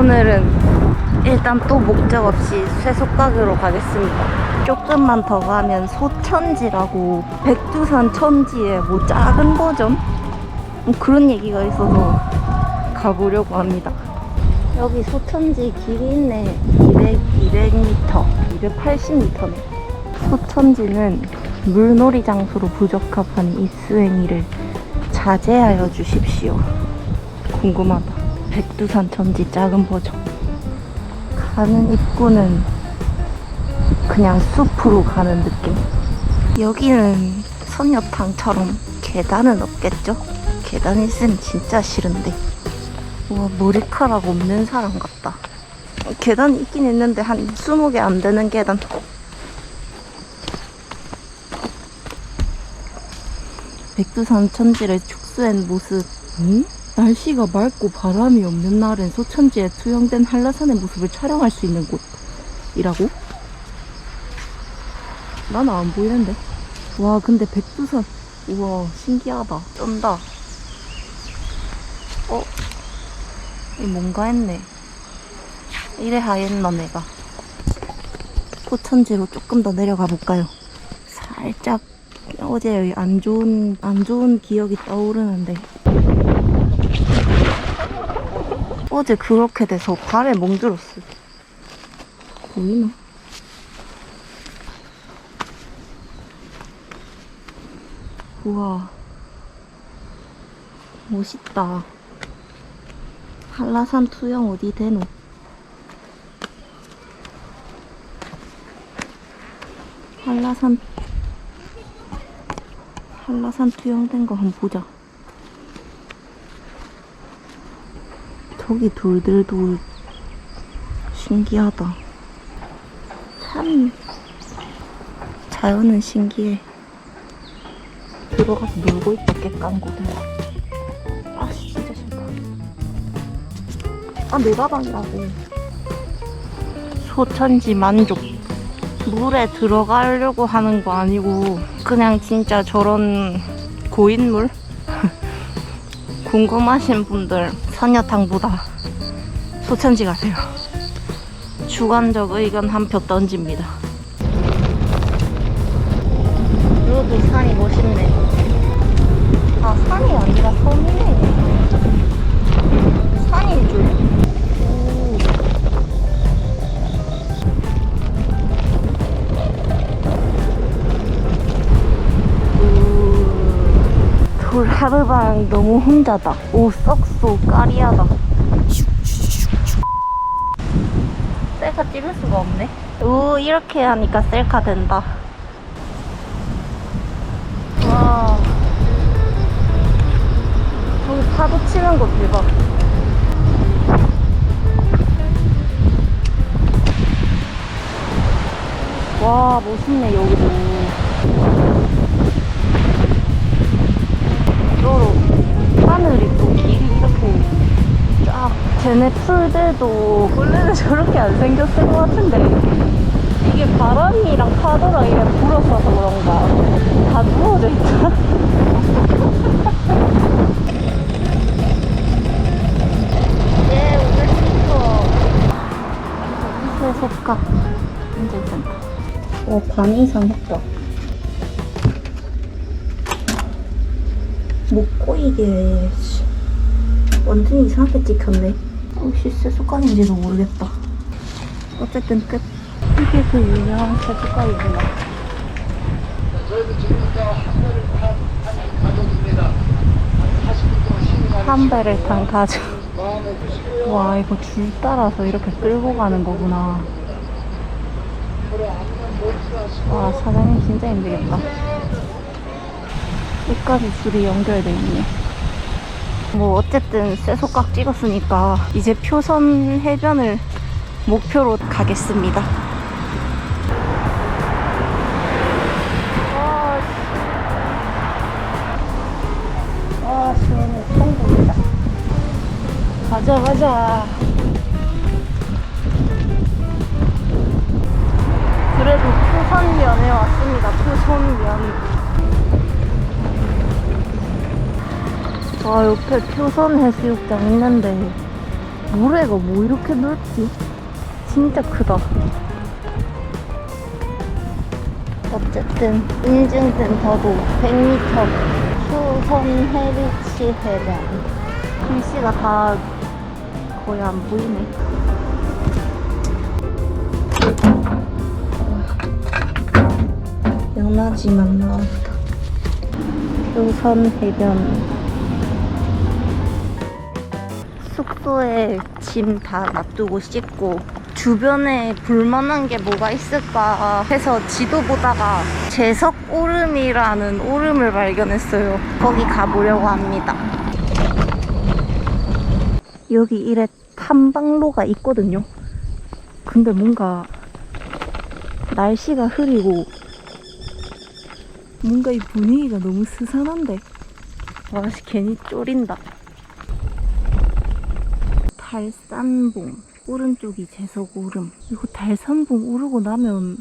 오늘은 일단 또 목적 없이 쇠속각으로 가겠습니다. 조금만 더 가면 소천지라고 백두산 천지의 뭐 작은 버전? 뭐 그런 얘기가 있어서 가보려고 합니다. 여기 소천지 길이 있네. 200, 200m, 280m네. 소천지는 물놀이 장소로 부적합한 이 수행이를 자제하여 주십시오. 궁금하다. 백두산 천지 작은 버전. 가는 입구는 그냥 숲으로 가는 느낌. 여기는 선녀탕처럼 계단은 없겠죠? 계단 있으면 진짜 싫은데. 우와, 머리카락 없는 사람 같다. 계단 있긴 있는데 한 20개 안 되는 계단. 백두산 천지를 축소한 모습. 응? 날씨가 맑고 바람이 없는 날엔 소천지에 투영된 한라산의 모습을 촬영할 수 있는 곳이라고? 나는 안 보이는데. 와, 근데 백두산. 우와, 신기하다. 쩐다. 어? 이 뭔가 했네. 이래 하였나, 내가. 소천지로 조금 더 내려가 볼까요? 살짝 어제 안 좋은 안 좋은 기억이 떠오르는데 어제 그렇게 돼서 발에 멍들었어. 보이나? 우와 멋있다. 한라산 투영 어디 되노? 한라산 한라산 투영된 거 한번 보자. 저기 돌들도 신기하다. 참 자연은 신기해. 들어가서 놀고 있다 객강고들. 아 진짜 싫다. 아내 가방이라고. 소천지 만족. 물에 들어가려고 하는 거 아니고 그냥 진짜 저런 고인물 궁금하신 분들 선녀탕보다 소천지 가세요. 주관적 의견 한 표 던집니다. 여기 산이 멋있네. 아 산이 아니라 섬이네. 산인 줄. 돌 하르방 너무 혼자다. 오 썩소 까리하다. 셀카 찍을 수가 없네. 오 이렇게 하니까 셀카 된다. 와. 저기 파도 치는 거 대박. 와 멋있네 여기도. 쟤네 풀들도 원래는 저렇게 안 생겼을 것 같은데 이게 바람이랑 파도랑 이렇게 불었어서 그런가? 다 누워져 있다. 예 오늘 싶어 해석가. 인증센터 어, 반 이상 했다. 못 꼬이게 씨. 완전 이상하게 찍혔네 혹시 쇠숟갈인지도 모르겠다. 어쨌든 끝. 이게 그 유명한 쇠숟갈이구나 한 배를 탄 가족 와 이거 줄 따라서 이렇게 끌고 가는 거구나. 와 사장님 진짜 힘들겠다. 끝까지 줄이 연결돼 있네. 뭐 어쨌든 쇠속각 찍었으니까 이제 표선 해변을 목표로 가겠습니다. 가자, 가자. 그래도 표선면에 왔습니다. 표선면. 와 옆에 표선 해수욕장 있는데 모래가 뭐 이렇게 넓지? 진짜 크다. 어쨌든 인증센터도 100m 수선 헤리치 해변 글씨가 다 거의 안 보이네. 영라지만 나왔다. 수선 해변. 숙소에 짐 다 놔두고 씻고 주변에 볼만한 게 뭐가 있을까 해서 지도 보다가 제석 오름이라는 오름을 발견했어요. 거기 가보려고 합니다. 여기 이래 탐방로가 있거든요. 근데 뭔가 날씨가 흐리고 뭔가 이 분위기가 너무 스산한데 와 괜히 쫄인다. 달산봉 오른쪽이 제석 오름 이거 달산봉 오르고 나면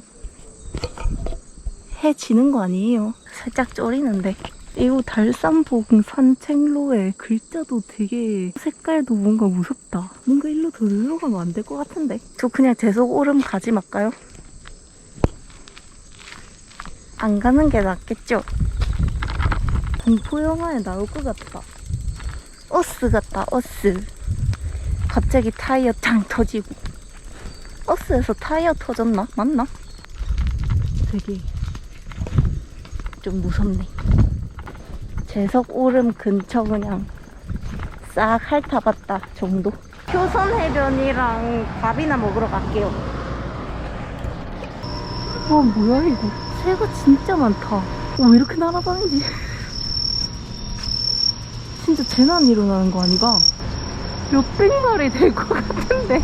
해 지는 거 아니에요? 살짝 쫄이는데 이거 달산봉 산책로에 글자도 되게 색깔도 뭔가 무섭다 뭔가 일로 더 들어가면 안 될 것 같은데 저 그냥 제석 오름 가지 말까요? 안 가는 게 낫겠죠? 공포 영화에 나올 것 같다 어스 같다 어스 갑자기 타이어 짱 터지고 버스에서 타이어 터졌나? 맞나? 되게 좀 무섭네 제석 오름 근처 그냥 싹 핥아봤다 정도 효선해변이랑 밥이나 먹으러 갈게요 와 뭐야 이거 새가 진짜 많다 어, 왜 이렇게 날아다니지? 진짜 재난 일어나는 거 아니가? 몇백 마리 될 것 같은데.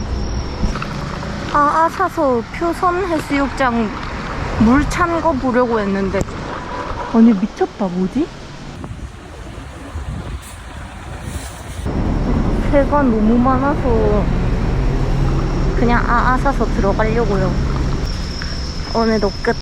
아아사서 표선 해수욕장 물 찬 거 보려고 했는데. 아니, 미쳤다. 뭐지? 새가 너무 많아서 그냥 아아사서 들어가려고요. 오늘도 끝.